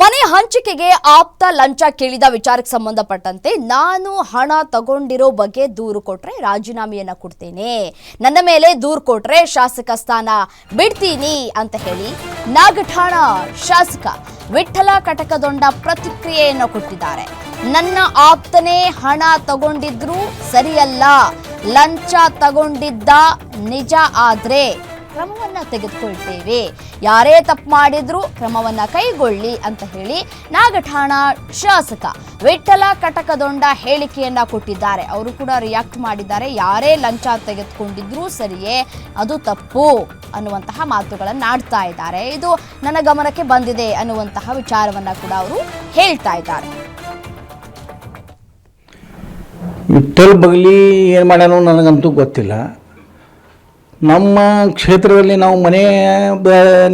ಮನೆ ಹಂಚಿಕೆಗೆ ಆಪ್ತ ಲಂಚ ಕೇಳಿದ ವಿಚಾರಕ್ಕೆ ಸಂಬಂಧಪಟ್ಟಂತೆ ನಾನು ಹಣ ತಗೊಂಡಿರೋ ಬಗ್ಗೆ ದೂರು ಕೊಟ್ರೆ ರಾಜೀನಾಮೆಯನ್ನ ಕೊಡ್ತೇನೆ. ನನ್ನ ಮೇಲೆ ದೂರು ಕೊಟ್ರೆ ಶಾಸಕ ಸ್ಥಾನ ಬಿಡ್ತೀನಿ ಅಂತ ಹೇಳಿ ನಾಗಠಾಣ ಶಾಸಕ ವಿಠಲ ಕಟಕದೊಂಡ ಪ್ರತಿಕ್ರಿಯೆಯನ್ನು ಕೊಟ್ಟಿದ್ದಾರೆ. ನನ್ನ ಆಪ್ತನೇ ಹಣ ತಗೊಂಡಿದ್ರು ಸರಿಯಲ್ಲ. ಲಂಚ ತಗೊಂಡಿದ್ದ ನಿಜ ಆದ್ರೆ ಕ್ರಮವನ್ನ ತೆಗೆದುಕೊಳ್ತೇವೆ. ಯಾರೇ ತಪ್ಪು ಮಾಡಿದ್ರು ಕ್ರಮವನ್ನ ಕೈಗೊಳ್ಳಿ ಅಂತ ಹೇಳಿ ನಾಗಠಾಣ ಶಾಸಕ ವಿಠಲ ಕಟಕದೊಂಡ ಹೇಳಿಕೆಯನ್ನ ಕೊಟ್ಟಿದ್ದಾರೆ. ಅವರು ಕೂಡ ರಿಯಾಕ್ಟ್ ಮಾಡಿದ್ದಾರೆ. ಯಾರೇ ಲಂಚ ತೆಗೆದುಕೊಂಡಿದ್ರೂ ಸರಿಯೇ, ಅದು ತಪ್ಪು ಅನ್ನುವಂತಹ ಮಾತುಗಳನ್ನು ಆಡ್ತಾ ಇದ್ದಾರೆ. ಇದು ನನ್ನ ಗಮನಕ್ಕೆ ಬಂದಿದೆ ಅನ್ನುವಂತಹ ವಿಚಾರವನ್ನ ಕೂಡ ಅವರು ಹೇಳ್ತಾ ಇದ್ದಾರೆ. ವಿಠಲ್ ಬಗ್ಲಿ ಏನು ಮಾಡ್ಯಾನೋ ನನಗಂತೂ ಗೊತ್ತಿಲ್ಲ. ನಮ್ಮ ಕ್ಷೇತ್ರದಲ್ಲಿ ನಾವು ಮನೆ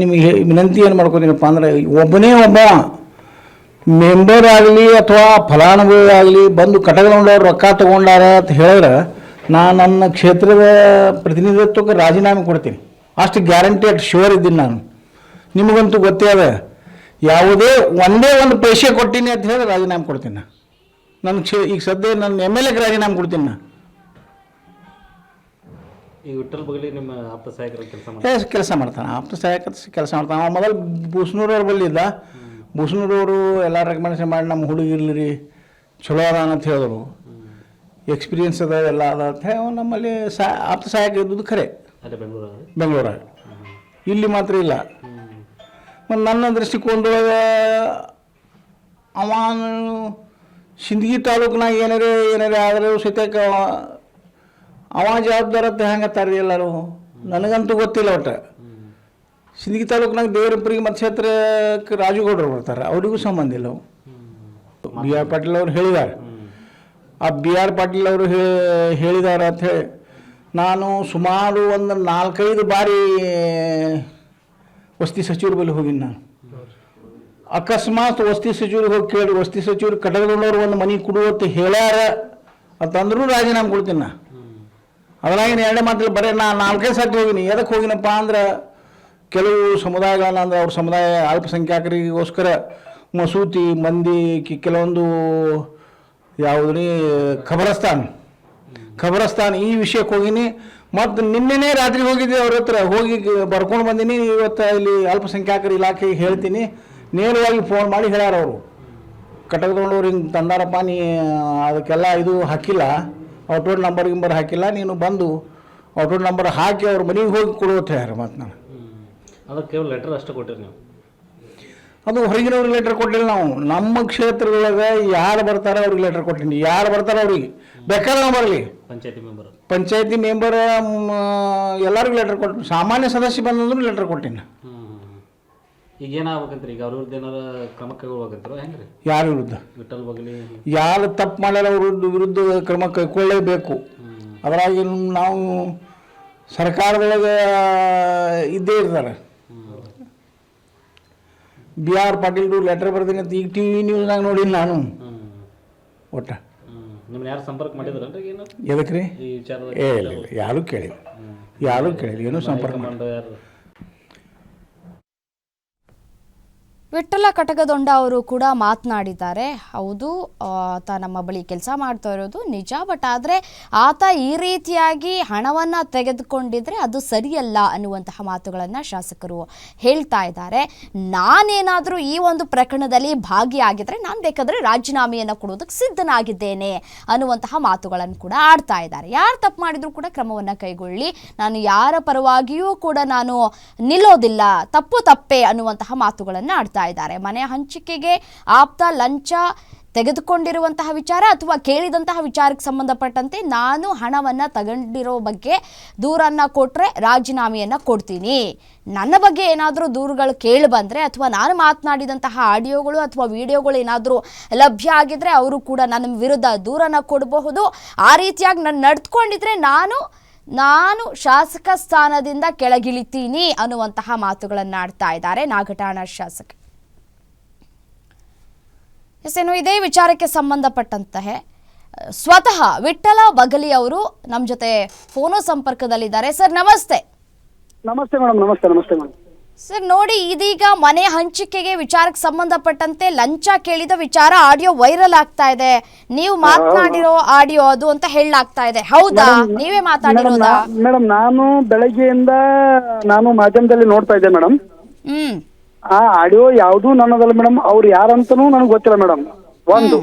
ನಿಮಗೆ ವಿನಂತಿ ಏನು ಮಾಡ್ಕೋತೀನಪ್ಪ ಅಂದರೆ ಒಬ್ಬನೇ ಒಬ್ಬ ಮೆಂಬರ್ ಆಗಲಿ ಅಥವಾ ಫಲಾನುಭವಿ ಆಗಲಿ ಬಂದು ಕಟಗೊಂಡವ್ರು ರೊಕ್ಕ ತಗೊಂಡಾರ ಅಂತ ಹೇಳಿದ್ರೆ ನಾನು ನನ್ನ ಕ್ಷೇತ್ರದ ಪ್ರತಿನಿಧಿತ್ವಕ್ಕೆ ರಾಜೀನಾಮೆ ಕೊಡ್ತೀನಿ. ಅಷ್ಟು ಗ್ಯಾರಂಟಿ ಅಷ್ಟು ಶೋರ್ ಇದ್ದೀನಿ ನಾನು. ನಿಮಗಂತೂ ಗೊತ್ತೇ ಅದ. ಯಾವುದೇ ಒಂದೇ ಒಂದು ಪೈಸೆ ಕೊಟ್ಟೀನಿ ಅಂತ ಹೇಳಿ ರಾಜೀನಾಮೆ ಕೊಡ್ತೀನಿ ನಾನು. ಕ್ಷೇ ಈಗ ಸದ್ಯ ನನ್ನ ಎಂ ಎಲ್ ಎಗೆ ರಾಜೀನಾಮೆ ಕೊಡ್ತೀನಿ ನಾ ಈ ವಿಠಲ್ ಬಗಲಿ ನಿಮ್ಮ ಆಪ್ತ ಸಹಾಯಕರ ಕೆಲಸ ಏ ಕೆಲಸ ಮಾಡ್ತಾನೆ. ಆಪ್ತ ಸಹಾಯಕ ಕೆಲಸ ಮಾಡ್ತಾನೆ. ಅವ ಮೊದಲು ಬೂಸ್ನೂರವ್ರ ಬಲ್ಲಿ ಇದ್ದ ಬೂಸ್ನೂರವರು ಎಲ್ಲ ರೆಕಮೆಂಡೇಶನ್ ಮಾಡಿ ನಮ್ಮ ಹುಡುಗಿರ್ಲಿ ರೀ ಚಲೋ ಅದ ಅಂತ ಹೇಳಿದ್ರು. ಎಕ್ಸ್ಪೀರಿಯನ್ಸ್ ಅದ ಎಲ್ಲ ಅದ ಅಂತ ಹೇಳಿ ಅವ್ನು ನಮ್ಮಲ್ಲಿ ಸಾ ಆಪ್ತ ಸಹಾಯಕ ಇದ್ದುದು ಖರೆ. ಬೆಂಗಳೂರಾಗ ಇಲ್ಲಿ ಮಾತ್ರ ಇಲ್ಲ. ಮತ್ತು ನನ್ನ ದೃಷ್ಟಿಕೋನದೊಳಗೆ ಅವನು ಸಿಂದಗಿ ತಾಲೂಕಿನಾಗ ಏನಾರೇ ಏನಾರೇ ಆದರೂ ಸಹಿತ ಅವ ಜವಾಬ್ದಾರ ಅಂತ ಹೆಂಗತ್ತಾರ ಎಲ್ಲರೂ ನನಗಂತೂ ಗೊತ್ತಿಲ್ಲ ಒಟ್ಟು. ಸಿಂದಗಿ ತಾಲೂಕಿನಾಗ ದೇವರಪ್ಪರಿಗೆ ಮತಕ್ಷೇತ್ರಕ್ಕೆ ರಾಜುಗೌಡರು ಬರ್ತಾರೆ. ಅವರಿಗೂ ಸಂಬಂಧ ಇಲ್ಲ ಅವು. ಬಿ ಆರ್ ಪಾಟೀಲ್ ಅವರು ಹೇಳಿದ್ದಾರೆ ಆ ಬಿ ಆರ್ ಪಾಟೀಲ್ ಅವರು ಹೇಳಿದ್ದಾರೆ ಅಂತ ಹೇಳಿ ನಾನು ಸುಮಾರು ಒಂದು ನಾಲ್ಕೈದು ಬಾರಿ, ವಸ್ತಿ ಸಚಿವರು ಬಳಿ ಹೋಗಿನಿ ನಾನು. ಅಕಸ್ಮಾತ್ ವಸ್ತಿ ಸಚಿವರಿಗೆ ಹೋಗಿ ಕೇಳಿ, ವಸ್ತಿ ಸಚಿವರು ಕಟಕದೊಳವರು ಒಂದು ಮನೆ ಕೊಡುವತ್ತು ಹೇಳ್ಯಾರ ಅಂತಂದ್ರೂ ರಾಜೀನಾಮೆ ಕೊಡ್ತೀನಿ ನಾ ಅದ್ರಾಗಿನ ಎರಡೇ ಮಾತಲ್ಲಿ ಬರೀ ನಾ ನಾಲ್ಕೇ ಸತಿ ಹೋಗಿನಿ. ಎದಕ್ಕೆ ಹೋಗಿನಪ್ಪ ಅಂದ್ರೆ ಕೆಲವು ಸಮುದಾಯಗಳನ್ನ ಅಂದ್ರೆ ಅವ್ರ ಸಮುದಾಯ ಅಲ್ಪಸಂಖ್ಯಾತರಿಗೋಸ್ಕರ ಮಸೂತಿ, ಮಂದಿ, ಕಿ- ಕೆಲವೊಂದು ಯಾವುದ್ರಿ, ಖಬರಸ್ತಾನ್. ಖಬರಸ್ತಾನ್ ಈ ವಿಷಯಕ್ಕೆ ಹೋಗಿನಿ. ಮತ್ತು ನಿನ್ನೆನೇ ರಾತ್ರಿ ಹೋಗಿದ್ದೆ ಅವ್ರ ಹತ್ರ. ಹೋಗಿ ಬರ್ಕೊಂಡು ಬಂದೀನಿ. ಇವತ್ತು ಇಲ್ಲಿ ಅಲ್ಪಸಂಖ್ಯಾತರ ಇಲಾಖೆಗೆ ಹೇಳ್ತೀನಿ. ನೇರವಾಗಿ ಫೋನ್ ಮಾಡಿ ಹೇಳ್ಯಾರ ಅವರು. ಕಟಕದೊಂಡವ್ರು ಹಿಂಗೆ ತಂದಾರಪ್ಪ ನೀ, ಅದಕ್ಕೆಲ್ಲ ಇದು ಹಾಕಿಲ್ಲ. ಔಟ್ರೋಡ್ ನಂಬರ್ ಗಿಂಬರ್ ಹಾಕಿಲ್ಲ ನೀನು ಬಂದು ಔಟ್ರೋಡ್ ನಂಬರ್ ಹಾಕಿ ಅವ್ರ ಮನೆಗೆ ಹೋಗಿ ಕೊಡುವತ್ತೆ ಹೇಳ್ಯಾರ ಮತ್ತು ನಾನು. ಅದಕ್ಕೆ ಕೇವಲ ಲೆಟರ್ ಅಷ್ಟೇ ಕೊಟ್ಟಿರಿ ನೀವು. ಅದು ಹೊರಗಿನವ್ರಿಗೆ ಲೆಟರ್ ಕೊಟ್ಟಿಲ್ಲ ನಾವು. ನಮ್ಮ ಕ್ಷೇತ್ರದೊಳಗೆ ಯಾರು ಬರ್ತಾರೆ ಅವ್ರಿಗೆ ಲೆಟರ್ ಕೊಟ್ಟಿನಿ. ಯಾರು ಬರ್ತಾರೆ ಅವ್ರಿಗೆ. ಬೇಕಾದ್ರೆ ನಾವು ಬರಲಿ. ಪಂಚಾಯತಿ ಮೆಂಬರ್ ಪಂಚಾಯತಿ ಮೆಂಬರ್ ಎಲ್ಲರಿಗೂ ಲೆಟರ್ ಕೊಟ್ಟು ಸಾಮಾನ್ಯ ಸದಸ್ಯ ಬಂದಂದ್ರೂ ಲೆಟರ್ ಕೊಟ್ಟಿನಿ. ಈಗ ಏನಾಗ್ಬೇಕಂತ್ರಿ ಈಗ ಅವ್ರ ವಿರುದ್ಧ ಏನಾರ ಕ್ರಮ ಕೈಗೊಳ್ಬೇಕಂತಾರೋ? ಹೆಂಗ್ರಿ? ಯಾರ ವಿರುದ್ಧ? ವಿಠಲ್ ಬಗಲಿ? ಯಾರು ತಪ್ಪು ಮಾಡ್ಯಾರ ಅವ್ರ ವಿರುದ್ಧ- ಕ್ರಮ ಕೈಗೊಳ್ಳಲೇಬೇಕು. ಹ್ಞೂ ಅದರಾಗಿ ನಾವು ಸರ್ಕಾರದೊಳಗೆ ಇದ್ದೇ ಇರ್ತಾರೆ. ಬಿ ಆರ್ ಪಾಟೀಲ್ರು ಲೆಟರ್ ಬರ್ತೀನಿ ಅಂತ ಈಗ ಟಿ ವಿ ನ್ಯೂಸ್ನಾಗ ನೋಡಿಲ್ಲ ನಾನು. ಒಟ್ಟ. ನಿಮ್ಮನ್ನ ಯಾರು ಸಂಪರ್ಕ ಮಾಡಿದ್ರಲ್ರಿ ಏನು ಎದಕ್ಕೆ ರೀ ಏ ಇಲ್ಲ ಇಲ್ಲ ಯಾರೂ ಕೇಳಿಲ್ಲ. ಯಾರೂ ಕೇಳಿಲ್ಲ ಏನೂ ಸಂಪರ್ಕ ಮಾಡಿ ವಿಠಲ ಕಟಕದೊಂಡ ಅವರು ಕೂಡ ಮಾತನಾಡಿದ್ದಾರೆ. ಹೌದು ಆತ ನಮ್ಮ ಬಳಿ ಕೆಲಸ ಮಾಡ್ತಾ ಇರೋದು ನಿಜ, ಬಟ್ ಆದರೆ ಆತ ಈ ರೀತಿಯಾಗಿ ಹಣವನ್ನು ತೆಗೆದುಕೊಂಡಿದ್ರೆ ಅದು ಸರಿಯಲ್ಲ ಅನ್ನುವಂತಹ ಮಾತುಗಳನ್ನು ಶಾಸಕರು ಹೇಳ್ತಾ ಇದ್ದಾರೆ. ನಾನೇನಾದರೂ ಈ ಒಂದು ಪ್ರಕರಣದಲ್ಲಿ ಭಾಗಿಯಾಗಿದ್ರೆ ನಾನು ಬೇಕಾದರೆ ರಾಜೀನಾಮೆಯನ್ನು ಕೊಡೋದಕ್ಕೆ ಸಿದ್ಧನಾಗಿದ್ದೇನೆ ಅನ್ನುವಂತಹ ಮಾತುಗಳನ್ನು ಕೂಡ ಆಡ್ತಾ ಇದ್ದಾರೆ. ಯಾರು ತಪ್ಪು ಮಾಡಿದರೂ ಕೂಡ ಕ್ರಮವನ್ನು ಕೈಗೊಳ್ಳಿ. ನಾನು ಯಾರ ಪರವಾಗಿಯೂ ಕೂಡ ನಾನು ನಿಲ್ಲೋದಿಲ್ಲ. ತಪ್ಪು ತಪ್ಪೇ ಅನ್ನುವಂತಹ ಮಾತುಗಳನ್ನು ಆಡ್ತಾ ಇದ್ದಾರೆ. ಮನೆ ಹಂಚಿಕೆಗೆ ಆಪ್ತ ಲಂಚ ತೆಗೆದುಕೊಂಡಿರುವಂತಹ ವಿಚಾರ ಅಥವಾ ಕೇಳಿದಂತಹ ವಿಚಾರಕ್ಕೆ ಸಂಬಂಧಪಟ್ಟಂತೆ ನಾನು ಹಣವನ್ನು ತಗೊಂಡಿರೋ ಬಗ್ಗೆ ದೂರನ್ನು ಕೊಟ್ಟರೆ ರಾಜೀನಾಮೆಯನ್ನು ಕೊಡ್ತೀನಿ. ನನ್ನ ಬಗ್ಗೆ ಏನಾದರೂ ದೂರುಗಳು ಕೇಳಿ ಬಂದರೆ ಅಥವಾ ನಾನು ಮಾತನಾಡಿದಂತಹ ಆಡಿಯೋಗಳು ಅಥವಾ ವಿಡಿಯೋಗಳು ಏನಾದರೂ ಲಭ್ಯ ಆಗಿದ್ರೆ ಅವರು ಕೂಡ ನನ್ನ ವಿರುದ್ಧ ದೂರನ್ನು ಕೊಡಬಹುದು. ಆ ರೀತಿಯಾಗಿ ನಾನು ನಡೆದುಕೊಂಡಿದ್ರೆ ನಾನು ನಾನು ಶಾಸಕ ಸ್ಥಾನದಿಂದ ಕೆಳಗಿಳಿತೀನಿ ಅನ್ನುವಂತಹ ಮಾತುಗಳನ್ನು ಆಡ್ತಾ ಇದ್ದಾರೆ ನಾಗಠಾಣ ಶಾಸಕ. ಎಸ್ ಏನು ಇದೇ ವಿಚಾರಕ್ಕೆ ಸಂಬಂಧಪಟ್ಟಂತಹ ಸ್ವತಃ ವಿಠಲ ಬಗಲಿ ಅವರು ನಮ್ಮ ಜೊತೆ ಫೋನು ಸಂಪರ್ಕದಲ್ಲಿದ್ದಾರೆ. ಸರ್ ನಮಸ್ತೆ. ನಮಸ್ತೆ ಮೇಡಮ್ ನಮಸ್ತೆ ನಮಸ್ತೆ ಮೇಡಮ್. ಸರ್ ನೋಡಿ ಇದೀಗ ಮನೆ ಹಂಚಿಕೆಗೆ ವಿಚಾರಕ್ಕೆ ಸಂಬಂಧಪಟ್ಟಂತೆ ಲಂಚ ಕೇಳಿದ ವಿಚಾರ ಆಡಿಯೋ ವೈರಲ್ ಆಗ್ತಾ ಇದೆ. ನೀವು ಮಾತನಾಡಿರೋ ಆಡಿಯೋ ಅದು ಅಂತ ಹೇಳಲಾಗ್ತಾ ಇದೆ. ಹೌದಾ? ನೀವೇ ಮಾತಾಡಿರೋದಾ ಮೇಡಮ್ ನಾನು ಬೆಳಗ್ಗೆಯಿಂದ ನಾನು ಮಾಧ್ಯಮದಲ್ಲಿ ನೋಡ್ತಾ ಇದ್ದೆ ಮೇಡಮ್. ಹ್ಮ್. ಆ ಆಡಿಯೋ ಯಾವುದೂ ನನ್ನದಲ್ಲ ಮೇಡಮ್. ಅವ್ರು ಯಾರಂತನೂ ನನಗೆ ಗೊತ್ತಿಲ್ಲ ಮೇಡಮ್. ಒಂದು.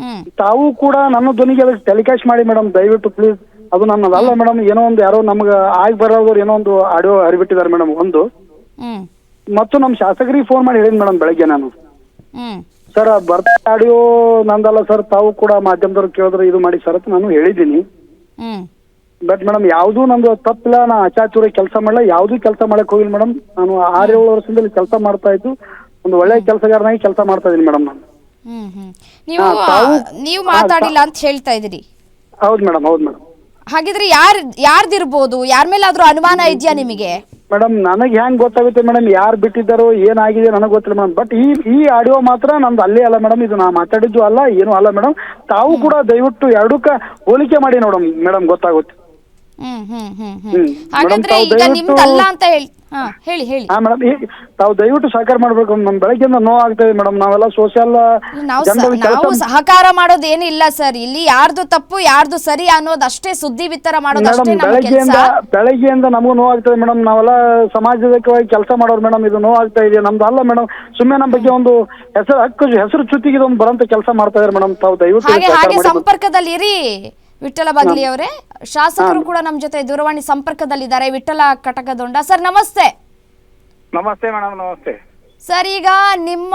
ಹ್ಮ್ ತಾವು ಕೂಡ ನನ್ನ ಧ್ವನಿಗೆ ಅದಕ್ಕೆ ಟೆಲಿಕಾಸ್ಟ್ ಮಾಡಿ ಮೇಡಮ್. ದಯವಿಟ್ಟು ಪ್ಲೀಸ್. ಅದು ನನ್ನದಲ್ಲ ಮೇಡಮ್. ಏನೋ ಒಂದು ಯಾರೋ ನಮ್ಗೆ ಆಗಿ ಬರೋದವ್ರು ಏನೋ ಒಂದು ಆಡಿಯೋ ಹರಿಬಿಟ್ಟಿದ್ದಾರೆ ಮೇಡಮ್. ಒಂದು. ಹ್ಮ್. ಮತ್ತು ನಮ್ಮ ಶಾಸಕರಿಗೆ ಫೋನ್ ಮಾಡಿ ಹೇಳಿದ್ ಮೇಡಮ್ ಬೆಳಗ್ಗೆ ನಾನು. ಹ್ಮ್. ಸರ್ ಬರ್ತ ಆಡಿಯೋ ನಂದಲ್ಲ ಸರ್. ತಾವು ಕೂಡ ಮಾಧ್ಯಮದವ್ರು ಕೇಳಿದ್ರೆ ಇದು ಮಾಡಿ ಸರ್ ಅಂತ ನಾನು ಹೇಳಿದ್ದೀನಿ. ಹ್ಮ್. ಬಟ್ ಮೇಡಮ್ ಯಾವುದು ನಮ್ದು ತಪ್ಪಿಲ್ಲ. ನಾ ಅಚಾಚೂರಿ ಕೆಲಸ ಮಾಡಲ್ಲ ಯಾವುದು ಕೆಲಸ ಮಾಡಕ್ ಹೋಗಿಲ್ಲ ಮೇಡಮ್ ನಾನು ಆರೇಳು ಏಳು ವರ್ಷದಲ್ಲಿ ಕೆಲಸ ಮಾಡ್ತಾ ಇದ್ದು ಒಂದು ಒಳ್ಳೆ ಕೆಲಸಗಾರನಾಗಿ ಕೆಲಸ ಮಾಡ್ತಾ ಇದ್ದೀನಿ ಮೇಡಮ್ ನಾನು. ಹ್ಮ್ ಹ್ಮ್. ನೀವು ಹಾ, ತಾವು- ನೀವು ಮಾತಾಡಿಲ್ಲ ಅಂತ ಹೇಳ್ತಾ ಇದ್ದೀರಿ. ಹೌದು ಮೇಡಮ್ ಹೌದು ಮೇಡಮ್ ಹಾಗಿದ್ರೆ ಯಾರ್ ಯಾರ್ದಿರ್ಬೋದು? ಯಾರ ಮೇಲಾದ್ರೂ ಅನುಮಾನ ಇದೆಯಾ ನಿಮಗೆ? ಮೇಡಮ್ ನನಗೆ ಹೆಂಗ್ ಗೊತ್ತಾಗುತ್ತೆ ಮೇಡಮ್ ಯಾರು ಬಿಟ್ಟಿದ್ದಾರೋ ಏನಾಗಿದೆ ನನಗೆ ಗೊತ್ತಿಲ್ಲ ಮೇಡಮ್ ಬಟ್ ಈ ಈ ಆಡಿಯೋ ಮಾತ್ರ ನಮ್ದು ಅಲ್ಲೇ ಅಲ್ಲ ಮೇಡಮ್ ಇದು ನಾ ಮಾತಾಡಿದ್ದು ಅಲ್ಲ ಏನು ಅಲ್ಲ ಮೇಡಮ್ ತಾವು ಕೂಡ ದಯವಿಟ್ಟು ಎರಡಕ್ಕ ಹೋಲಿಕೆ ಮಾಡಿ ನೋಡಮ್ ಮೇಡಮ್ ಗೊತ್ತಾಗುತ್ತೆ. ಹ್ಮ್ ಹ್ಮ್ ಹ್ಮ್ ಹ್ಮ್. ಹ್ಮ್. ಹಾಗಾದ್ರೆ ತಾವು ಈಗ ನಿಮ್ದಲ್ಲ ಅಂತ ಹೇಳಿ. ಹಾ ಹೇಳಿ ಹೇಳಿ. ಹಾ ಮೇಡಮ್ ತಾವು ದಯವಿಟ್ಟು ಸಹಕಾರ ಮಾಡ್ಬೇಕು. ನಮ್ ಬೆಳಗ್ಗೆಯಿಂದ ನೋವು ಆಗ್ತಾ ಇದೆ ಮೇಡಮ್. ನಾವೆಲ್ಲ ಸೋಷಿಯಲ್ ನಾವು ಸ- ನಾವು ಸಹಕಾರ ಮಾಡೋದು ಏನಿಲ್ಲ ಸರ್. ಇಲ್ಲಿ ಯಾರ್ದು ತಪ್ಪು ಯಾರ್ದು ಸರಿ ಅನ್ನೋದು ಅಷ್ಟೇ ಸುದ್ದಿ ಬಿತ್ತರ ಮಾಡೋದು ಮೇಡಮ್ ಅಷ್ಟೇ ನಮ್ಮ ಕೆಲಸ. ಬೆಳಗ್ಗೆಯಿಂದ ಬೆಳಗ್ಗೆಯಿಂದ ನಮಗೂ ನೋವು ಆಗ್ತದೆ ಮೇಡಮ್. ನಾವೆಲ್ಲ ಸಮಾಜದವಾಗಿ ಕೆಲಸ ಮಾಡೋರು ಮೇಡಮ್. ಇದು ನೋವು ಆಗ್ತಾ ಇದೆ ನಮ್ದು ಅಲ್ಲ ಮೇಡಮ್. ಸುಮ್ಮನೆ ನಮ್ಮ ಬಗ್ಗೆ ಒಂದು ಹೆಸರು ಹಕ್ಕು ಹೆಸರು ಚ್ಯುತಿಗೆ ಒಂದು ಬರಂತ ಕೆಲಸ ಮಾಡ್ತಾ ಇದಾರೆ ಮೇಡಮ್. ತಾವು ದಯವಿಟ್ಟು ಹಾಗೆ ಸಹಕಾರ ಹಾಗೆ ಮಾಡಿ ಸಂಪರ್ಕದಲ್ಲಿ ಇರಿ ವಿಠಲ ಬಗ್ಲಿ ಅವರೇ ಶಾಸಕರು ಕೂಡ ನಮ್ಮ ಜೊತೆ ದೂರವಾಣಿ ಸಂಪರ್ಕದಲ್ಲಿದ್ದಾರೆ. ವಿಠಲ ಕಟಕದೊಂಡ ಸರ್ ನಮಸ್ತೆ. ನಮಸ್ತೆ ಮೇಡಮ್ ನಮಸ್ತೆ. ಸರ್ ಈಗ ನಿಮ್ಮ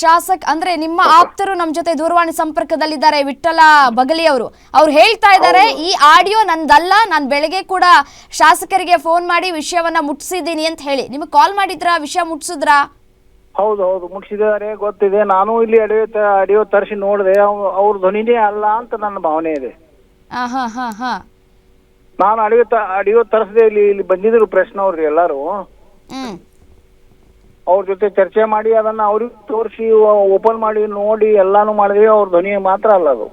ಶಾಸಕ ಅಂದ್ರೆ ನಿಮ್ಮ ಆಪ್ತರು ನಮ್ಮ ಜೊತೆ ದೂರವಾಣಿ ಸಂಪರ್ಕದಲ್ಲಿದ್ದಾರೆ ವಿಠಲ ಬಗಲಿ ಅವರು. ಅವ್ರು ಹೇಳ್ತಾ ಇದ್ದಾರೆ ಈ ಆಡಿಯೋ ನಂದಲ್ಲ ನಾನು ಬೆಳಗ್ಗೆ ಕೂಡ ಶಾಸಕರಿಗೆ ಫೋನ್ ಮಾಡಿ ವಿಷಯವನ್ನ ಮುಟ್ಸಿದ್ದೀನಿ ಅಂತ ಹೇಳಿ. ನಿಮಗೆ ಕಾಲ್ ಮಾಡಿದ್ರಾ ವಿಷಯ ಮುಟ್ಸಿದ್ರ? ಹೌದು ಹೌದು ಮುಟ್ಸಿದ್ದಾರೆ ಗೊತ್ತಿದೆ. ನಾನು ಇಲ್ಲಿ ಅಡಿಯೋ ಅಡಿಯೋ ತರಿಸಿ ನೋಡಿದೆ ಅವ್ರ ಧ್ವನಿನೇ ಅಲ್ಲ ಅಂತ ನನ್ನ ಭಾವನೆ ಇದೆ. ಹಾ ಹಾ ಹಾ ನಾನು ತ ಅಡಿಯೋ ತರಿಸದೆ ಇಲ್ಲಿ ಇಲ್ಲಿ ಬಂದಿದ್ರು ಪ್ರಶ್ನೆ ಎಲ್ಲರೂ. ಹ್ಮ್. ಅವ್ರ ಜೊತೆ ಚರ್ಚೆ ಮಾಡಿ ಅದನ್ನ ಅವ್ರಿಗೆ ತೋರಿಸಿ ಓಪನ್ ಮಾಡಿ ನೋಡಿ ಎಲ್ಲಾನು ಮಾಡಿದ್ವಿ ಅವ್ರ ಧ್ವನಿ ಮಾತ್ರ ಅಲ್ಲ ಅದು.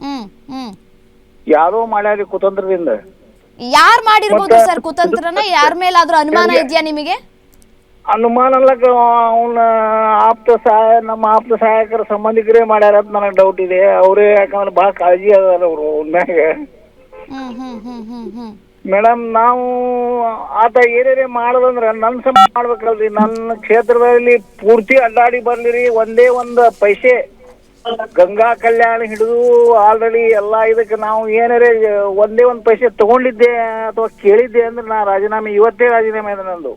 ಹ್ಮ್ ಹ್ಮ್. ಯಾರೋ ಮಾಡ್ಯಾರಿ ಕುತಂತ್ರದಿಂದ. ಯಾರ್ ಮಾಡಿರ್ಬೋದು ಸರ್ ಕುತಂತ್ರನ? ಯಾರ ಮೇಲಾದ್ರೂ ಅನುಮಾನ ಇದೆಯಾ ನಿಮಗೆ? ಅನುಮಾನ ಅಲ್ಲಕ ಅವನ ಆಪ್ತ ಸಹಾಯ ನಮ್ಮ ಆಪ್ತ ಸಹಾಯಕರ ಸಂಬಂಧಿಕರೇ ಮಾಡ್ಯಾರ ಅಂತ ನನಗೆ ಡೌಟ್ ಇದೆ. ಅವರೇ ಯಾಕಂದ್ರೆ ಭಾಳ ಕಾಳಜಿ ಅದಾರ ಅವರು ಮ್ಯಾಗ ಹ್ಮ್ ಹ್ಮ್ ಹ್ಮ್ ಹ್ಮ್ ಹ್ಮ್. ಮೇಡಮ್ ನಾವು ಆತ ಏನೇನೇ ಮಾಡೋದಂದ್ರೆ ನನ್ನ ಸಮ ಮಾಡ್ಬೇಕಲ್ರಿ. ನನ್ನ ಕ್ಷೇತ್ರದಲ್ಲಿ ಪೂರ್ತಿ ಅಡ್ಡಾಡಿ ಬರ್ಲಿರಿ. ಒಂದೇ ಒಂದು ಪೈಸೆ ಗಂಗಾ ಕಲ್ಯಾಣ ಹಿಡಿದು ಆಲ್ರೆಡಿ ಎಲ್ಲ ಇದಕ್ಕೆ ನಾವು ಏನಾರೇ ಒಂದೇ ಒಂದು ಪೈಸೆ ತಗೊಂಡಿದ್ದೆ ಅಥವಾ ಕೇಳಿದ್ದೆ ಅಂದ್ರೆ ನಾ ರಾಜೀನಾಮೆ ಇವತ್ತೇ ರಾಜೀನಾಮೆ ಅದ ನಂದು.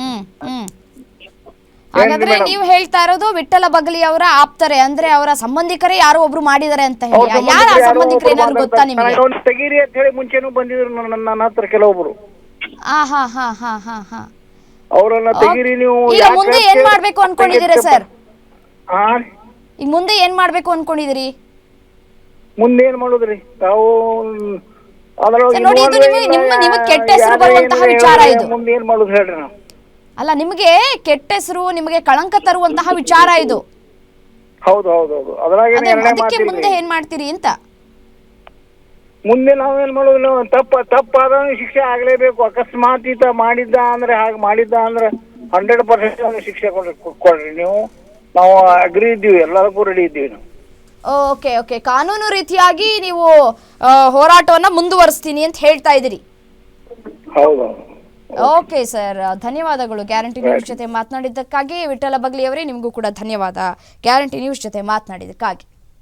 ಹ್ಮ್ ಹ್ಮ್. ಹಾಗಾದ್ರೆ ನೀವು ಹೇಳ್ತಾ ಇರೋದು ವಿಠಲ ಬಗಲಿ ಅವರ ಆಪ್ತರೆ ಅಂದ್ರೆ ಅವರ ಸಂಬಂಧಿಕರೇ ಯಾರೋ ಒಬ್ರು ಮಾಡಿದ್ದಾರೆ ಅಂತ ಹೇಳಿ. ಯಾರ ಸಂಬಂಧಿಕರು ಏನಾದ್ರು ಗೊತ್ತಾ ನಿಮಗೆ? ಅವ್ನು ತೆಗೀರಿ ಅಂತ ಹೇಳಿ ಮುಂಚೆನೂ ಬಂದಿದ್ರು ನನ್ನ ನನ್ನ ಹತ್ರ ಕೆಲವೊಬ್ರು. ಆ ಹಾ ಹಾ ಹಾ ಹಾ ಹಾ. ಅವರನ್ನ ತೆಗೀರಿ ನೀವು ಈಗ ಯಾಕೆ ಮುಂದೆ ಏನ್ ಅಂತ ಮಾಡ್ಬೇಕು ಅನ್ಕೊಂಡಿದ್ದೀರಾ ಸರ್? ಆ? ಈಗ ಮುಂದೆ ಏನ್ ಮಾಡ್ಬೇಕು ಅನ್ಕೊಂಡಿದ್ದೀರಿ? ಮುಂದೇನ್ ಮಾಡುದ್ರಿ? ತಾವು ಅದ್ರೊಳಗೆ ನೋಡಿ, ಇದು involve ನಿಮಗೆ- ನಿಮ್ಮ- ನಿಮಗೆ ಕೆಟ್ಟ ಹೆಸರು ಬರುವಂತಹ ವಿಚಾರ ಇದು. ಮುಂದೆ ಏನ್ ಮಾಡುದು ಹೇಳ್ರಿ ನಾವು. ಅಲ್ಲ ನಿಮಗೆ ಕೆಟ್ಟ ಹೆಸರು ನಿಮಗೆ ಕಳಂಕ ತರುವಂತಹ ವಿಚಾರ ಇದು. ಹೌದು ಹೌದು ಹೌದು. ಅದ್ರಾಗ ಅದೇ ಅದಕ್ಕೆ ಮುಂದೆ ಏನ್ ಮಾಡ್ತೀರಿ ಅಂತ? ಮುಂದೆ ನಾವೇನ್ ಮಾಡೋದು? ನಾವು ತಪ್ಪ ತಪ್ಪಾದ ಶಿಕ್ಷೆ ಆಗ್ಲೇಬೇಕು. ಅಕಸ್ಮಾತ್ ಈತ ಮಾಡಿದ್ದ ಅಂದ್ರೆ ಹಾಗೆ ಮಾಡಿದ್ದ ಅಂದ್ರೆ ಹಂಡ್ರೆಡ್ ಪರ್ಸೆಂಟ್ ಅವ್ನಿಗೆ ಶಿಕ್ಷೆ ಕೊಡ್ರಿ ಕೊಡ್ರಿ ನೀವು. ನಾವು ಅಗ್ರಿ ಇದ್ದೀವಿ ಎಲ್ಲದಕ್ಕೂ ರೆಡಿ ಇದ್ದೀವಿ ನಾವು. Okay okay. ಕಾನೂನು ರೀತಿಯಾಗಿ ನೀವು ಆ, ಹೋರಾಟವನ್ನ ಮುಂದುವರಿಸ್ತೀನಿ ಅಂತ ಹೇಳ್ತಾ ಇದ್ದೀರಿ. ಹೌದೌದು ಹೌದು. ಓಕೆ ಸರ್ ಧನ್ಯವಾದಗಳು. ಗ್ಯಾರಂಟಿ ನ್ಯೂಸ್ ಜೊತೆ ಮಾತನಾಡಿದ್ದಕ್ಕಾಗಿ ವಿಠಲ ಬಗ್ಲಿಯವರೇ ನಿಮಗೂ ಕೂಡ ಧನ್ಯವಾದ. ಗ್ಯಾರಂಟಿ ನ್ಯೂಸ್ ಜೊತೆ ಮಾತನಾಡಿದ್ದಕ್ಕಾಗಿ.